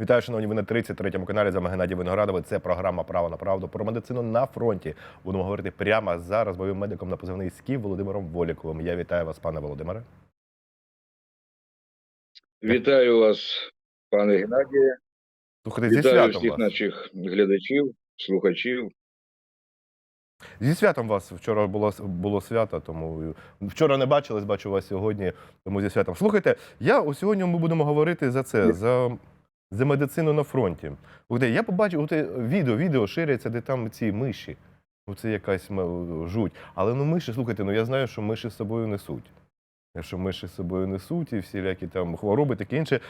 Вітаю, шановні, ви на 33-му каналі. З вами Геннадій Виноградовий. Це програма Право на правду про медицину на фронті. Будемо говорити прямо зараз бойовим медиком на позивний СКІ Володимиром Воліковим. Я вітаю вас, пане Володимире. Вітаю вас, пане Геннадію. Слухайте, зі Вітаю святом всіх вас. наших глядачів, слухачів. Зі святом вас вчора було було свято, тому вчора не бачились, бачу вас сьогодні. Тому зі святом. Слухайте, я сьогодні ми будемо говорити за це, за, за медицину на фронті. Я побачив от, е, відео, відео ширяться, де там ці миші. Оце якась жуть. Але ну миші, слухайте, ну я знаю, що миші з собою несуть. Що миші з собою несуть і всілякі там хвороби, таке інше.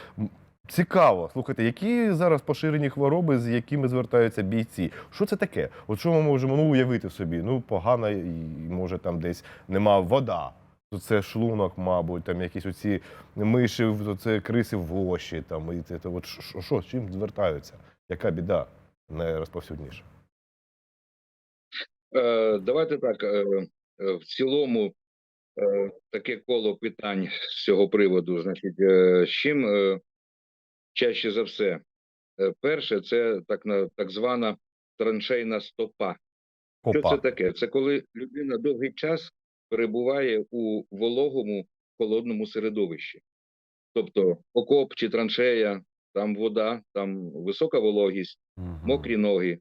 Цікаво, слухайте, які зараз поширені хвороби, з якими звертаються бійці? Що це таке? От що ми можемо ну, уявити собі? Ну, погана, і може там десь нема вода. То це шлунок, мабуть, там якісь оці миші, це криси воші, там і це, це от що, що, з чим звертаються? Яка біда найрозповсюдніша? Е, давайте так. Е, е, в цілому е, таке коло питань з цього приводу. Значить, е, з чим е, чаще за все? Е, перше, це так, на, так звана траншейна стопа. Що це таке? Це коли людина довгий час перебуває у вологому холодному середовищі. Тобто окоп чи траншея, там вода, там висока вологість, мокрі ноги,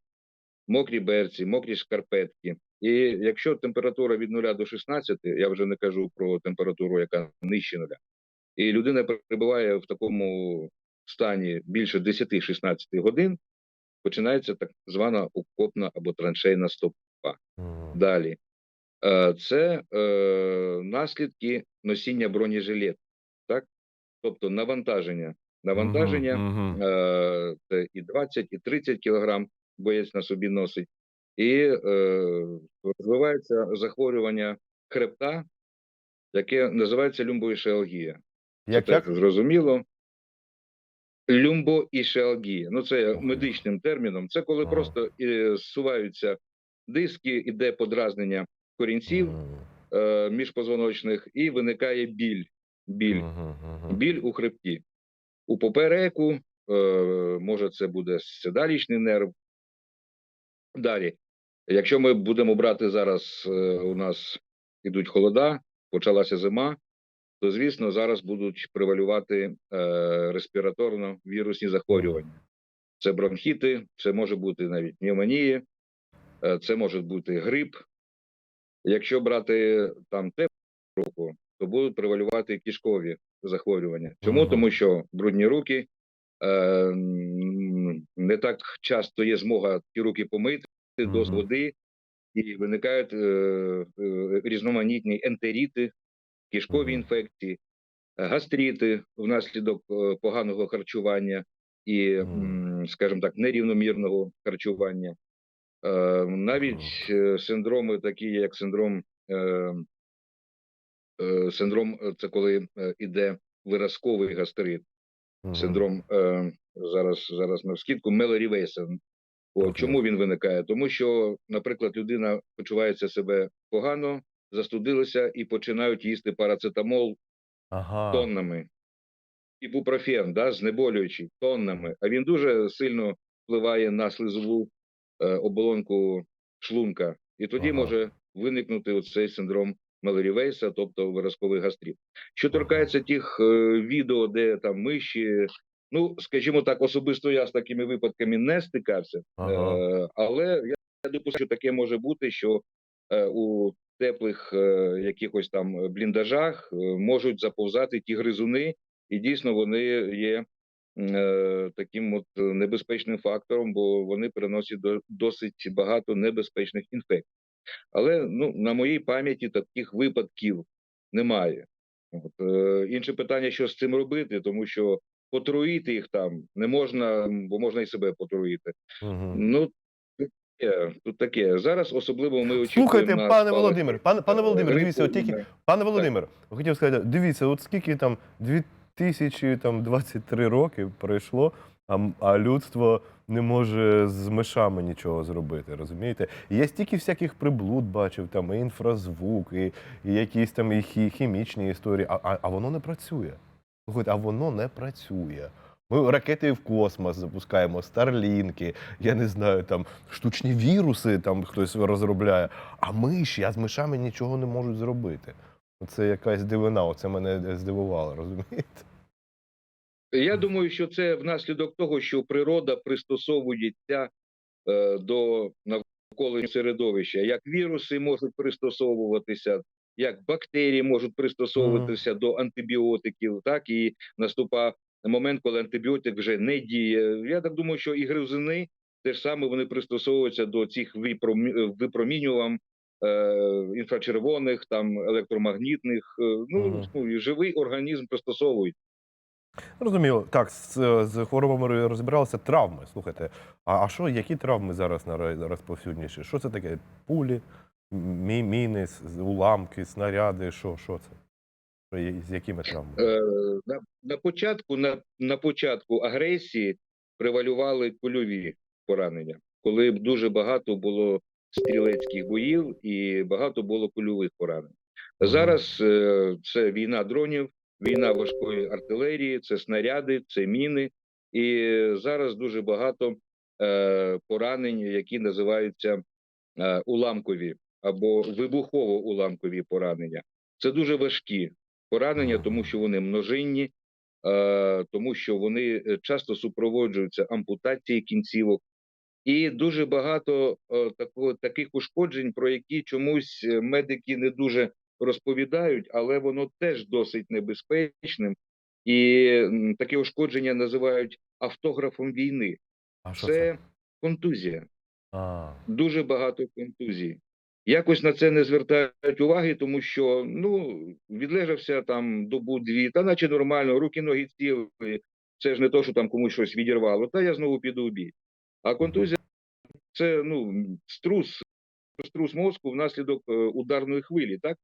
мокрі берці, мокрі шкарпетки. І якщо температура від 0 до 16, я вже не кажу про температуру, яка нижче нуля, і людина перебуває в такому стані більше 10-16 годин, починається так звана окопна або траншейна стопа. Далі. Е, Це е, наслідки носіння бронежилет, так? Тобто навантаження. Навантаження Мгм. е, це і 20, і 30 кілограм боєць на собі носить, і е, розвивається захворювання хребта, яке називається люмбоішеалгія. Як, як? зрозуміло. Люмбоішеалгія. Ну, це медичним терміном. Це коли Ага. просто е, зсуваються диски, іде подразнення корінців е, міжпозвоночних, і виникає біль. Біль. Біль у хребті. У попереку, е, може, це буде седалічний нерв. Далі, якщо ми будемо брати зараз, е, у нас ідуть холода, почалася зима, то звісно зараз будуть превалювати е, респіраторно-вірусні захворювання. Це бронхіти, це може бути навіть пневмонії, е, це може бути грип. Якщо брати там теплу руку, то будуть превалювати кишкові захворювання. Чому? Тому що брудні руки е, не так часто є змога ті руки помити до води, і виникають е, е, різноманітні ентеріти, кишкові інфекції, гастріти внаслідок е, поганого харчування і, скажімо так, нерівномірного харчування. Е, Навіть е, синдроми, такі як синдром, е, синдром це коли іде виразковий гастрит, синдром зараз, зараз на скидку Мелорі Вейса. Чому він виникає? Тому що, наприклад, людина почувається себе погано, застудилася і починають їсти парацетамол Ага. тоннами. Ібупрофен, да, знеболюючий тоннами, а він дуже сильно впливає на слизову оболонку шлунка, і тоді Ага. може виникнути оцей синдром Мелорівейса, тобто виразковий гастрит. Що торкається тих е, відео, де там миші, ну скажімо так, особисто я з такими випадками не стикався, Ага. е, але я, допускаю, що таке може бути, що е, у теплих е, якихось там бліндажах е, можуть заповзати ті гризуни, і дійсно вони є е, таким от небезпечним фактором, бо вони переносять до, досить багато небезпечних інфекцій. Але ну, на моїй пам'яті таких випадків немає. От, е, інше питання, що з цим робити, тому що потруїти їх там не можна, бо можна і себе потруїти. Мгм. Ну, тут таке. Зараз особливо ми очікуємо Слухайте, на пане Володимир, пане, пане е, Володимир, дивіться, от тільки, пане Володимир, хотів сказати, дивіться, от скільки там 2023 роки пройшло, а, а людство не може з мишами нічого зробити, розумієте? Я стільки всяких приблуд бачив, там і інфразвук, і, і якісь там і хі- хімічні історії, а, а, а воно не працює. А воно не працює. Ми ракети в космос запускаємо, старлінки, я не знаю, там штучні віруси там хтось розробляє. А миші, а з мишами нічого не можуть зробити. Це якась дивина, оце мене здивувало, розумієте? Я думаю, що це внаслідок того, що природа пристосовується е, до навколишнього середовища. Як віруси можуть пристосовуватися, як бактерії можуть пристосовуватися до антибіотиків, так і наступає момент, коли антибіотик вже не діє. Я так думаю, що і гризуни теж саме вони пристосовуються до цих випромінювань е, інфрачервоних, там електромагнітних. е, Ну, ну і живий організм пристосовується. Розуміло, так, з, з хворобами ро- розібралися. Травми. Слухайте, а, а що, які травми зараз най- розповсюдніші? Що це таке? Пулі, мі, міни, уламки, снаряди? Що, що це? З якими травмами? Е, на, на початку на, на початку агресії превалювали кульові поранення, коли дуже багато було стрілецьких боїв і багато було кульових поранень. Зараз е, це війна дронів, війна важкої артилерії, це снаряди, це міни, і зараз дуже багато е, поранень, які називаються е, уламкові або вибухово-уламкові поранення. Це дуже важкі поранення, тому що вони множинні, тому що вони часто супроводжуються ампутацією кінцівок, і дуже багато е, такого, таких ушкоджень, про які чомусь е, медики не дуже розповідають, але воно теж досить небезпечним. І таке ушкодження називають автографом війни. А що Це це? контузія А, дуже багато контузій. Якось на це не звертають уваги, тому що ну відлежався там добу-дві, та наче нормально, руки, ноги цілі. Це ж не то, що там комусь щось відірвало, та я знову піду в бій. А контузія це ну струс, струс мозку внаслідок е, ударної хвилі, так?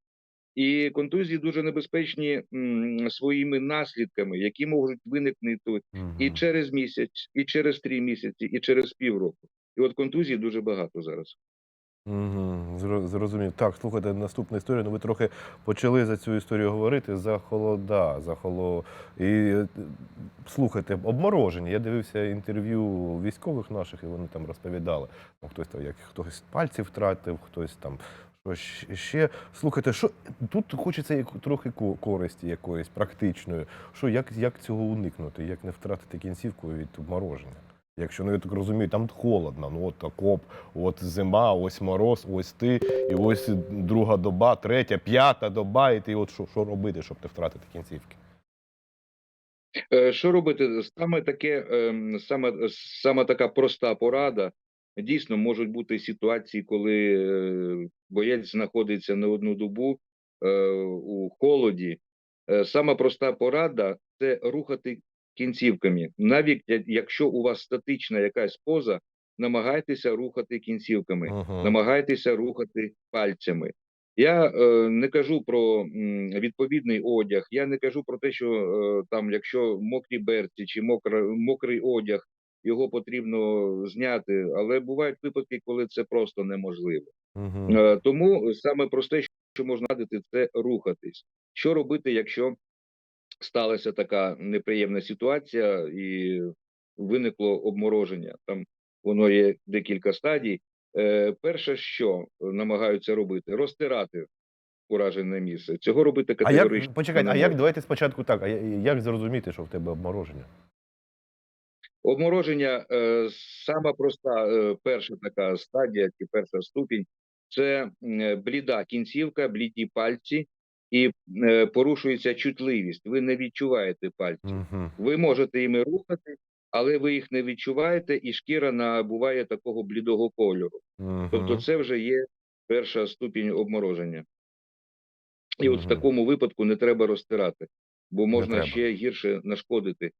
І контузії дуже небезпечні м, своїми наслідками, які можуть виникнути і через місяць, і через три місяці, і через півроку. І от контузій дуже багато зараз. Зро- Зрозумів. Так, слухайте, наступна історія. Ну, ви трохи почали за цю історію говорити за холода, за холо. І е, слухайте, обмороження. Я дивився інтерв'ю військових наших, і вони там розповідали. Ну, хтось там, як хтось пальці втратив, хтось там щось ще. Слухайте, що тут хочеться як- трохи ко- користі якоїсь практичної. Що як, як цього уникнути? Як не втратити кінцівку від обмороження? Якщо ну я так розумію, там холодно, ну от окоп, от зима, ось мороз, ось ти, і ось друга доба, третя, п'ята доба, і ти от що, що робити, щоб не втратити кінцівки? Е, Що робити? Саме таке, ем, саме, саме така проста порада. Дійсно, можуть бути ситуації, коли е, боєць знаходиться не одну добу е, у холоді. Е, Сама проста порада це рухати кінцівками. Навіть якщо у вас статична якась поза, намагайтеся рухати кінцівками. Угу. намагайтеся рухати пальцями. Я е, не кажу про м, відповідний одяг. Я не кажу про те, що е, там, якщо мокрі берці чи мокра, мокрий одяг, його потрібно зняти. Але бувають випадки, коли це просто неможливо. Угу. Е, тому саме просте, що можна радити, це рухатись. Що робити, якщо сталася така неприємна ситуація і виникло обмороження? Там воно є декілька стадій. Е, перше, що намагаються робити, розтирати уражене місце. Цього робити А категорично. як почекайте, а як давайте спочатку так? А як зрозуміти, що в тебе обмороження? Обмороження е, сама проста е, перша така стадія, чи перша ступінь це бліда кінцівка, бліді пальці, і е, порушується чутливість. Ви не відчуваєте пальці. Угу. Ви можете іми рухати, але ви їх не відчуваєте, і шкіра набуває такого блідого кольору. Тобто, це вже є перша ступінь обмороження. І от в такому випадку не треба розтирати, бо можна ще гірше нашкодити.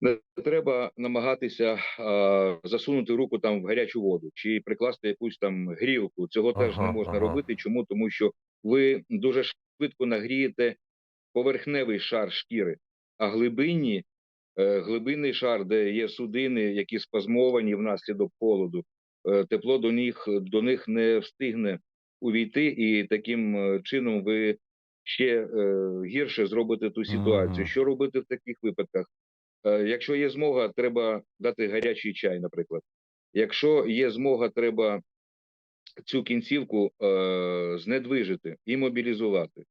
Не треба намагатися а, засунути руку там в гарячу воду чи прикласти якусь там грілку. Цього теж не можна ага. робити. Чому? Тому що ви дуже швидко нагрієте поверхневий шар шкіри, а глибинні, е, глибинний шар, де є судини, які спазмовані внаслідок холоду, е, тепло до них, до них не встигне увійти, і таким е, чином ви ще гірше зробите ту ситуацію. Що робити в таких випадках? Якщо є змога, треба дати гарячий чай, наприклад. Якщо є змога, треба цю кінцівку е, знедвижити і мобілізувати.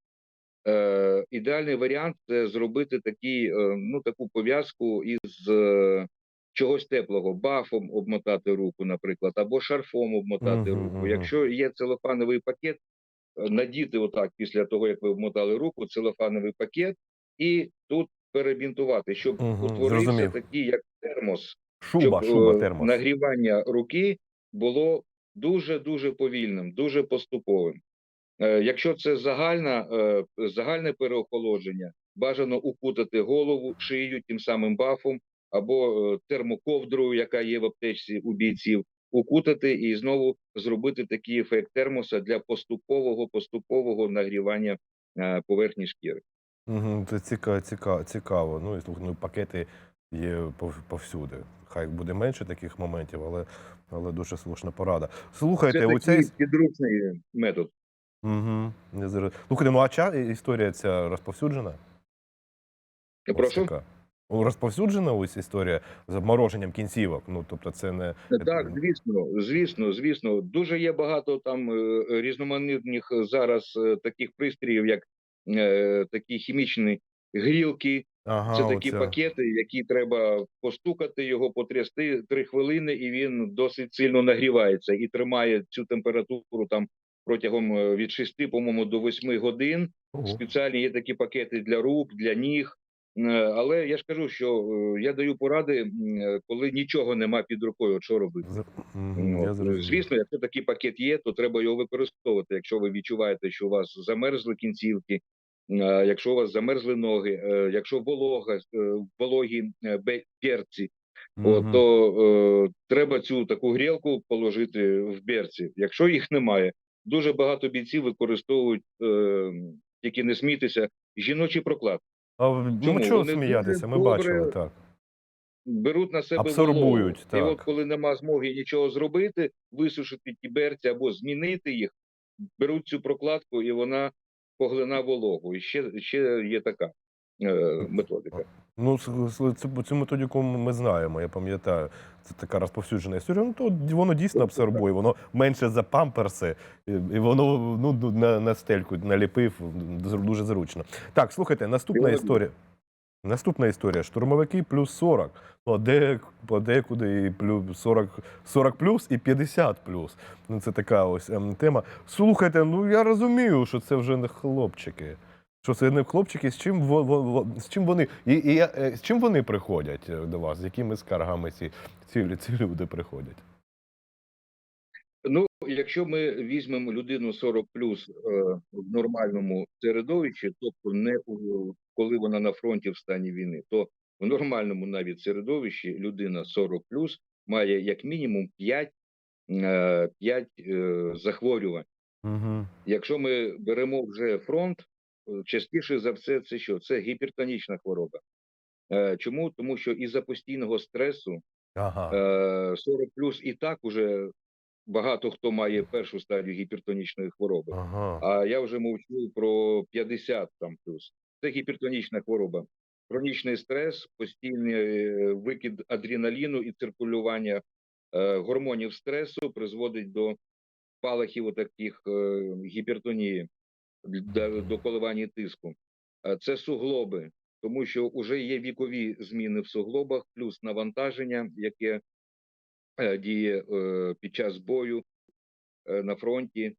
Е, ідеальний варіант це зробити такий, е, ну, таку пов'язку із е, чогось теплого, бафом обмотати руку, наприклад, або шарфом обмотати Мгм, руку. мгм. Якщо є целофановий пакет, е, надіти отак після того, як ви обмотали руку, целофановий пакет, і тут перебінтувати, щоб Мгм, утворився зрозумів. такий, як термос, Шуба, щоб шуба, е, термос. нагрівання руки було дуже дуже повільним, дуже поступовим. Е, Якщо це загальна, е, загальне переохолодження, бажано укутати голову, шию тим самим бафом або е, термоковдрою, яка є в аптечці у бійців, укутати і знову зробити такий ефект термоса для поступового поступового нагрівання поверхні шкіри. Угу, це цікаво, цікаво, цікаво. Ну і слухай, ну, пакети є повсюди. Хай буде менше таких моментів, але, але дуже слушна порада. Слухайте, Це такий підручний метод. Угу, не зар... Слухайте, ну а ча історія ця розповсюджена? Ось Прошу. Ну, Розповсюджена ось історія з обмороженням кінцівок. Ну, тобто, це не Так, звісно, звісно, звісно. Дуже є багато там е, різноманітних зараз е, таких пристроїв, як е, такі хімічні грілки. Ага, Це такі оця. пакети, які треба постукати, його потрясти три хвилини, і він досить сильно нагрівається і тримає цю температуру там протягом е, від 6, по-моєму, до 8 годин. Ого. Спеціальні є такі пакети для рук, для ніг. Е, Але я ж кажу, що е, я даю поради, коли нічого нема під рукою, що робити. От, я. Звісно, якщо такий пакет є, то треба його використовувати. Якщо ви відчуваєте, що у вас замерзли кінцівки, якщо у вас замерзли ноги, е, якщо волога, е, вологі е, перці, от, то е, треба цю таку грілку положити в берці. Якщо їх немає, дуже багато бійців використовують, е, тільки не смійтеся, жіночий проклад. А ну Чому? чого Вони сміятися? Ми добре бачили так. беруть на себе Абсорбують, вологу. І от коли нема змоги нічого зробити, висушити ті берці або змінити їх, беруть цю прокладку і вона поглина вологу. І ще, ще є така е, методика. Ну, цю, цю методику ми знаємо, я пам'ятаю. Це така розповсюджена історія. Ну, то воно дійсно абсорбує, воно менше за памперси, і воно ну, на, на стельку наліпив дуже зручно. Так, слухайте, наступна історія. Наступна історія. Штурмовики плюс 40. Ну, а де, подекуди і плюс 40, 40 плюс і 50 плюс. Ну, це така ось ем, тема. Слухайте, ну я розумію, що це вже не хлопчики. Що це не хлопчики, з чим во, во, з чим вони і, і я- е, з чим вони приходять е, до вас? З якими скаргами ці, ці, ці люди приходять? Ну, якщо ми візьмемо людину 40 плюс е, в нормальному середовищі, тобто не у, коли вона на фронті в стані війни, то в нормальному навіть середовищі людина 40 плюс має як мінімум 5, е, 5 е, захворювань. Угу. Якщо ми беремо вже фронт, е, частіше за все, це що? Це гіпертонічна хвороба. Е, Чому? Тому що із-за постійного стресу Ага. е, 40 плюс і так уже багато хто має першу стадію гіпертонічної хвороби. Ага. А я вже мовчу про 50 там плюс. Це гіпертонічна хвороба. Хронічний стрес, постійний е, викид адреналіну і циркулювання е, гормонів стресу призводить до спалахів таких е, гіпертонії, до, коливання тиску. Це суглоби, тому що вже є вікові зміни в суглобах, плюс навантаження, яке діє під час бою на фронті.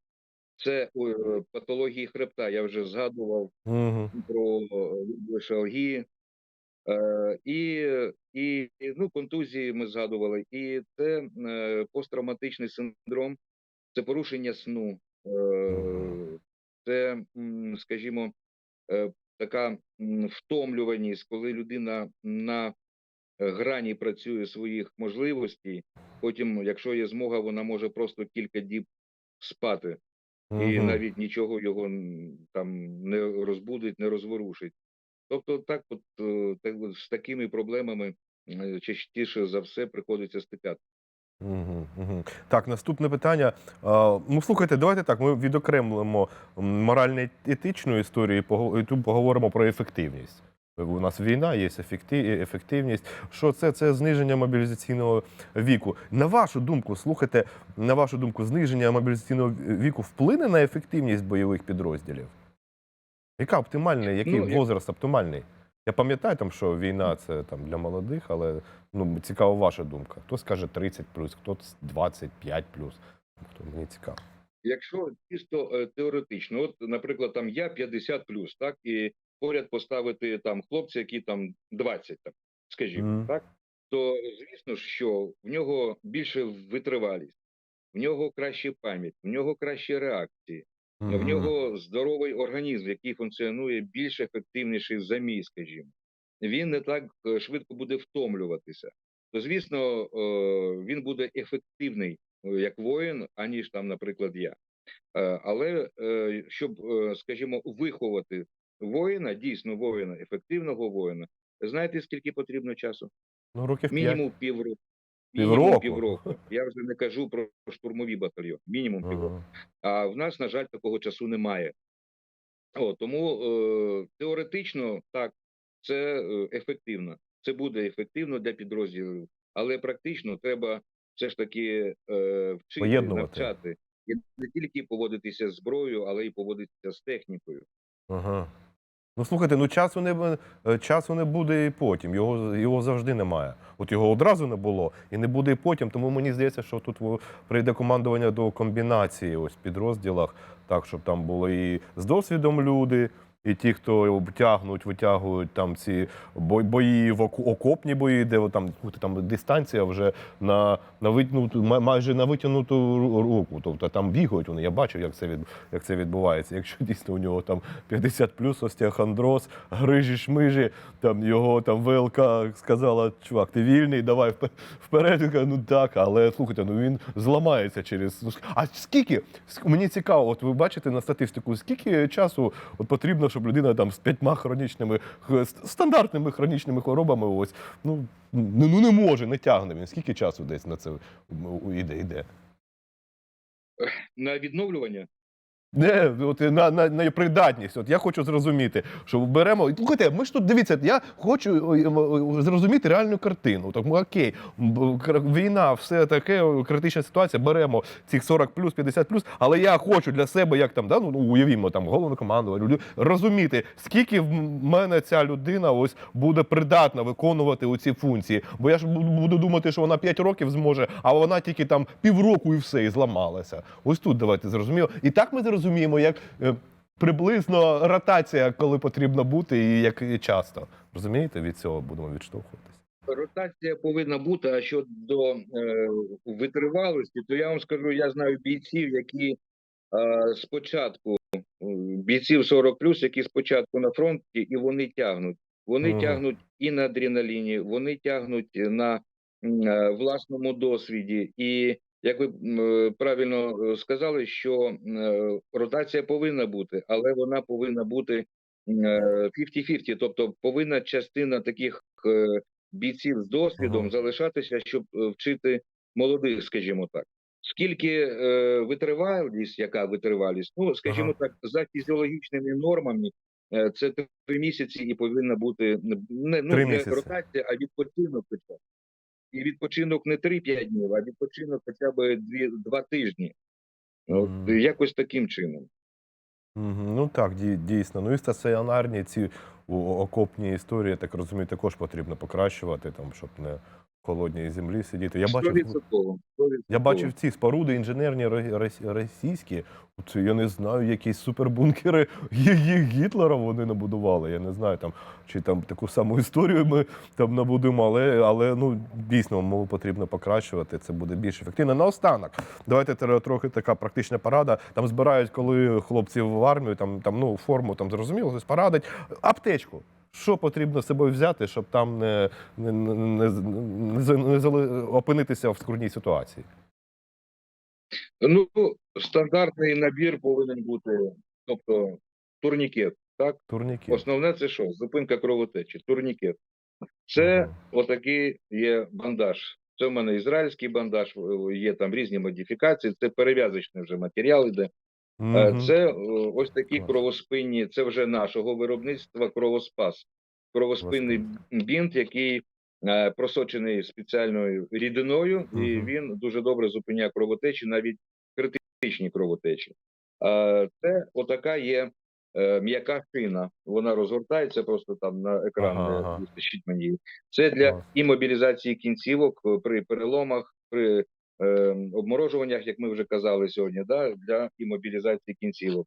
Це е, патології хребта. Я вже згадував Угу. про лишалгії. Е, і, і, ну, контузії ми згадували. І це е, посттравматичний синдром, це порушення сну, е, це, скажімо, е, така втомлюваність, коли людина на грані працює своїх можливостей. Потім, якщо є змога, вона може просто кілька діб спати і навіть нічого його там не розбудить, не розворушить. Тобто, так, от е, так, з такими проблемами е, частіше за все приходиться стикати. Угу, угу. Так, наступне питання. Ну, слухайте, давайте так. Ми відокремлимо морально-етичну історію і і тут поговоримо про ефективність. У нас війна, є ефективність. Що це? Це зниження мобілізаційного віку. На вашу думку, слухайте, на вашу думку, зниження мобілізаційного віку вплине на ефективність бойових підрозділів? Яка оптимальна, який Ну, возраст оптимальний? Я пам'ятаю, там, що війна це там для молодих, але ну, цікава ваша думка. Хто скаже 30 хтось 25 Хто мені цікаво. Якщо чисто е, теоретично, от, наприклад, там я 50 так, і поряд поставити там хлопця, які там 20, так, скажімо, Мгм. так, то звісно ж, що в нього більше витривалість, в нього краще пам'ять, в нього кращі реакції, в нього здоровий організм, який функціонує більш ефективніший в замі, скажімо. Він не так е, швидко буде втомлюватися. То, звісно, е, він буде ефективний е, як воїн, аніж там, наприклад, я. Але щоб, скажімо, виховати воїна, дійсно воїна, ефективного воїна, знаєте, скільки потрібно часу? Ну, років Мінімум півроку. Півроку? Мінімум півроку. Я вже не кажу про штурмові батальйони. Мінімум півроку. Ага. А в нас, на жаль, такого часу немає. О, тому е, теоретично так, це е, ефективно. Це буде ефективно для підрозділів, але практично треба все ж таки е, вчити, Поєднувати. навчати і не тільки поводитися з зброєю, але й поводитися з технікою. Ага. Ну слухайте, ну часу не е, часу не буде і потім. Його його завжди немає. От його одразу не було і не буде і потім. Тому мені здається, що тут прийде командування до комбінації ось підрозділах, так щоб там були і з досвідом люди. І ті, хто тягнуть, витягують там ці бої в окопні бої, де там, там дистанція вже на, на витягнуту, майже на витягнуту руку. Тобто там бігають вони. Я бачив, як це від, як це відбувається. Якщо дійсно у нього там 50 плюс остеохондроз, грижі, шмижі, там його там ВЛК сказала, чувак, ти вільний, давай вперед. Ну так, але слухайте, ну він зламається через. ну, А скільки? Мені цікаво, от ви бачите на статистику, скільки часу от потрібно, щоб людина там з п'ятьма хронічними стандартними хронічними хворобами, ось ну, ну, ну не може, не тягне він. Скільки часу десь на це йде? іде? На відновлювання Не, от на, на, на придатність. От я хочу зрозуміти, що беремо. Слухайте, ми ж тут дивіться, я хочу ой, м, ой, зрозуміти реальну картину. Так, ну, окей, війна, все таке, критична ситуація. Беремо цих 40 плюс, 50 плюс, але я хочу для себе, як там, да, ну, ну уявімо, там головнокомандувач, розуміти, скільки в мене ця людина ось буде придатна виконувати оці функції. Бо я ж буду думати, що вона 5 років зможе, а вона тільки там півроку і все, і зламалася. Ось тут давайте зрозуміло. І так ми зрозуміємо, як е, приблизно ротація, коли потрібно бути, і як і часто. Розумієте, від цього будемо відштовхуватися. ротація повинна бути. А щодо е, витривалості, то я вам скажу, я знаю бійців, які е, спочатку е, бійців 40 які спочатку на фронті, і вони тягнуть. Вони Ага. тягнуть і на адреналіні, вони тягнуть на е, власному досвіді. І як ви правильно е, сказали, що е, ротація повинна бути, але вона повинна бути м, е, 50-50, тобто повинна частина таких бійців з досвідом Ага. залишатися, щоб вчити молодих, скажімо так. Скільки витривалість, яка витривалість? Ну, скажімо так, за фізіологічними нормами, це три місяці і повинна бути не, ну, не місяці. ротація, а відпочинок. І відпочинок не 3-5 днів, а відпочинок хоча б 2 тижні. От, Мгм. якось таким чином. Мгм. Ну так, дій- дійсно. Ну і стаціонарні ці окопні історії, я так розумію, також потрібно покращувати, там, щоб не холодній землі сидіти. Я бачив, 100%. 100%. Я бачив ці споруди інженерні російські. От я не знаю, якісь супербункери Гі- Гі- Гітлера вони набудували. Я не знаю там, чи там таку саму історію ми там набудемо, але, але ну дійсно мову потрібно покращувати. Це буде більш ефективно. Наостанок, давайте трохи така практична порада. Там збирають, коли хлопців в армію, там там ну форму там зрозуміло, хтось порадить. Аптечку. Що потрібно з собою взяти, щоб там не, не, не, не, не, опинитися в скрутній ситуації? Ну, стандартний набір повинен бути, тобто турнікет. Так, Турніки. основне це що? Зупинка кровотечі, турнікет. Це отакий є бандаж. Це в мене ізраїльський бандаж, е, є там різні модифікації. Це перев'язочний вже матеріал іде. Е, Це е, ось такі кровоспинні, це вже нашого виробництва кровоспас. кровоспинний бінт, який е, просочений спеціальною рідиною, і він дуже добре зупиняє кровотечі, навіть критичні кровотечі. Це отака є м'яка шина. Вона розгортається просто там на екран, Ага, де ага. мені. Це для імобілізації кінцівок при переломах, при обморожуваннях, як ми вже казали сьогодні, да, для імобілізації кінцівок.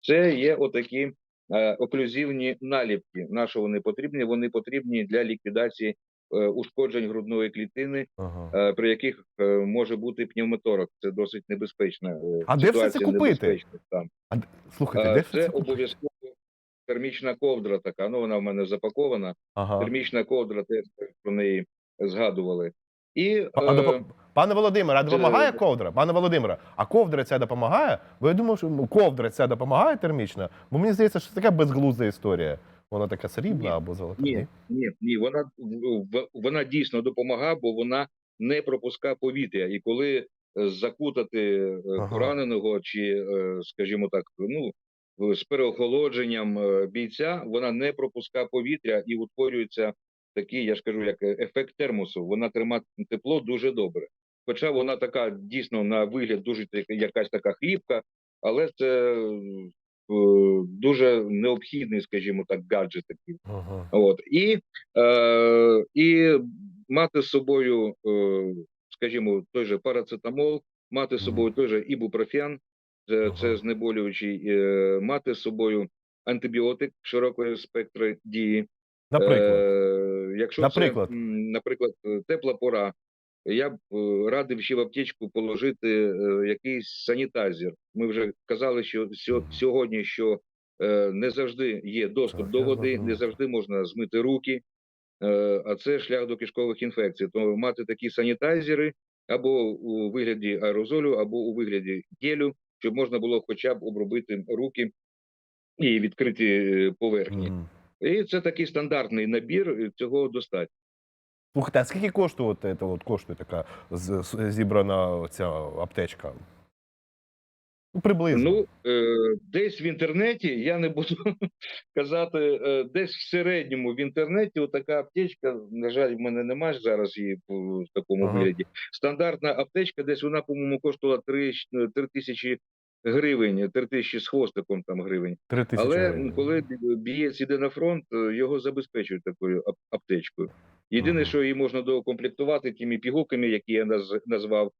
Це є отакі е, оклюзивні наліпки. На що вони потрібні? Вони потрібні для ліквідації е, ушкоджень грудної клітини, Ага. е, при яких може бути пневмоторакс. Це досить небезпечна А де все це купити? Там. А, слухайте, де Це це обов'язково термічна ковдра така. Ну вона в мене запакована. Ага. Термічна ковдра, теж про неї згадували. І А, е, Пане Володимире, а допомагає ковдра? Пане Володимире, а ковдра ця допомагає? Бо я думав, що ковдра ця допомагає термічна, бо мені здається, що це така безглузда історія. Вона така срібна Ні, або золота. Ні, ні, ні, вона вона дійсно допомагає, бо вона не пропускає повітря. І коли е, закутати е, Ага. пораненого чи, е, скажімо так, ну з переохолодженням бійця, вона не пропускає повітря і утворюється такий, я ж кажу, як е, ефект термосу. Вона тримає тепло дуже добре. Хоча вона така дійсно на вигляд дуже якась така хлібка, але це е, дуже необхідний, скажімо так, гаджет такий. Ага. От і, е, і мати з собою, е, скажімо, той же парацетамол, мати з собою той же ібупрофен, це, Ага. це знеболюючий, е, мати з собою антибіотик широкої спектри дії. Наприклад. Е, якщо Наприклад? це, наприклад, е, тепла пора, я б е, радив ще в аптечку положити е, якийсь санітайзер. Ми вже казали, що сьогодні, що не завжди є доступ Так, до води, не завжди можна змити руки, а це шлях до кишкових інфекцій. То мати такі санітайзери або у вигляді аерозолю, або у вигляді гелю, щоб можна було хоча б обробити руки і відкриті поверхні. І це такий стандартний набір, цього достатньо. Слухайте, а скільки коштує от, це от, коштує така зібрана ця аптечка? Ну, приблизно. Ну, е, десь в інтернеті, я не буду казати, е, десь в середньому в інтернеті отака аптечка, на жаль, в мене немає зараз її в, такому Ага. вигляді. Стандартна аптечка, десь вона, по-моєму, коштувала 3, 3 тисячі гривень, 3 тисячі з хвостиком там гривень. Три Але гривень. коли бі- бієць іде на фронт, е, його забезпечують такою ап- аптечкою. Єдине, Ага. що її можна доукомплектувати тими пігулками, які я наз- назвав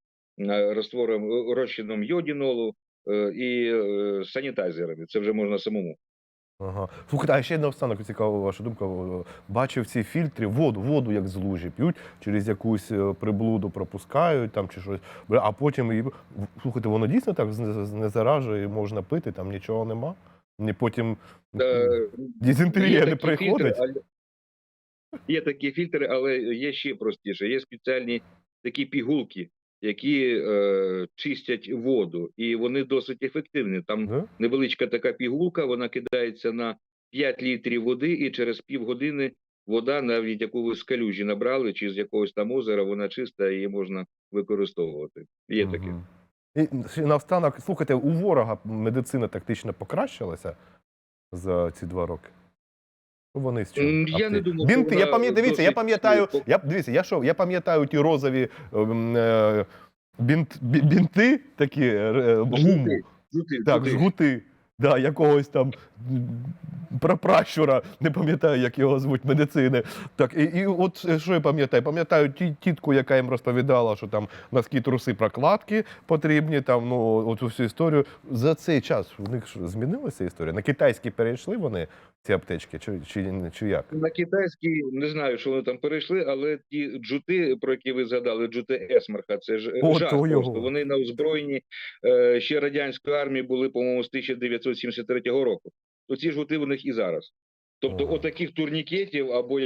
розтвором е, розчином йодінолу е, і е, санітайзерами. Це вже можна самому. Ага. Слухайте, а ще наостанок цікава ваша думка. Бачив ці фільтри, воду, воду як з лужі п'ють, через якусь е, приблуду пропускають там чи щось. А потім її. Слухайте, воно дійсно так не, заражує, можна пити, там нічого нема. Ні, потім Е, дизентерія не такі фільтри, приходить. але- Є такі фільтри, але є ще простіше. Є спеціальні такі пігулки, які е, чистять воду, і вони досить ефективні. Там невеличка така пігулка, вона кидається на 5 літрів води, і через півгодини вода, навіть яку ви з калюжі набрали, чи з якогось там озера, вона чиста, і її можна використовувати. Є таке. І наостанок, слухайте, у ворога медицина тактично покращилася за ці два роки. Вони з чим? Я не думав, що я пам'ятаю, дивіться, я пам'ятаю, я, дивіться, я що, я пам'ятаю ті розові ем, е, бінт, бінти, такі е, гуму, Жути, так, жгути. Да, якогось там прапращура, не пам'ятаю, як його звуть, медицини. Так, і, і от е, що я пам'ятаю? Пам'ятаю ті, тітку, яка їм розповідала, що там носки, труси, прокладки потрібні, там, ну, от всю історію. За цей час у них що, змінилася історія? На китайські перейшли вони, ці аптечки, чи, чи, чи як? На китайський не знаю, що вони там перейшли, але ті джути, про які ви згадали, джути Есмарха, це ж О, жах просто. Вони на озброєнні е, ще радянської армії були, по-моєму, з 1973 року. То ці жгути в них і зараз. Тобто, Ага. отаких турнікетів або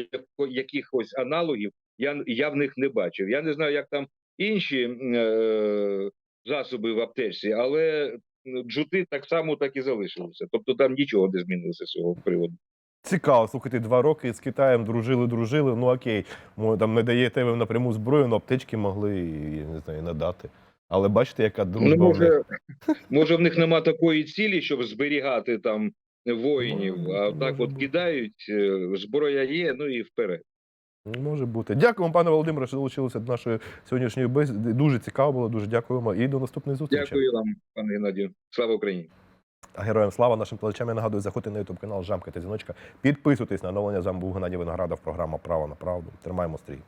якихось аналогів я, я в них не бачив. Я не знаю, як там інші е, засоби в аптечці, але джути так само так і залишилися. Тобто там нічого не змінилося з цього приводу. Цікаво, слухайте, два роки з Китаєм дружили, дружили. Ну окей, там не даєте ви напряму зброю, але аптечки могли і, я не знаю, надати. Але бачите, яка дружба Ну, може, може, в них нема такої цілі, щоб зберігати там воїнів. А Ну, так от кидають, е, зброя є, ну і вперед. Ну, Може бути. Дякую вам, пане Володимире, що долучилися до нашої сьогоднішньої бесіди. Дуже цікаво було, дуже дякуємо. І до наступної зустрічі. Дякую вам, пане Геннадію. Слава Україні! А Героям слава нашим телечам. Я нагадую, заходьте на ютуб канал Жамка та Зіночка. Підписуйтесь на оновлення. З вами був Геннадій Виноградов. Програма Право на правду. Тримаємо стрій.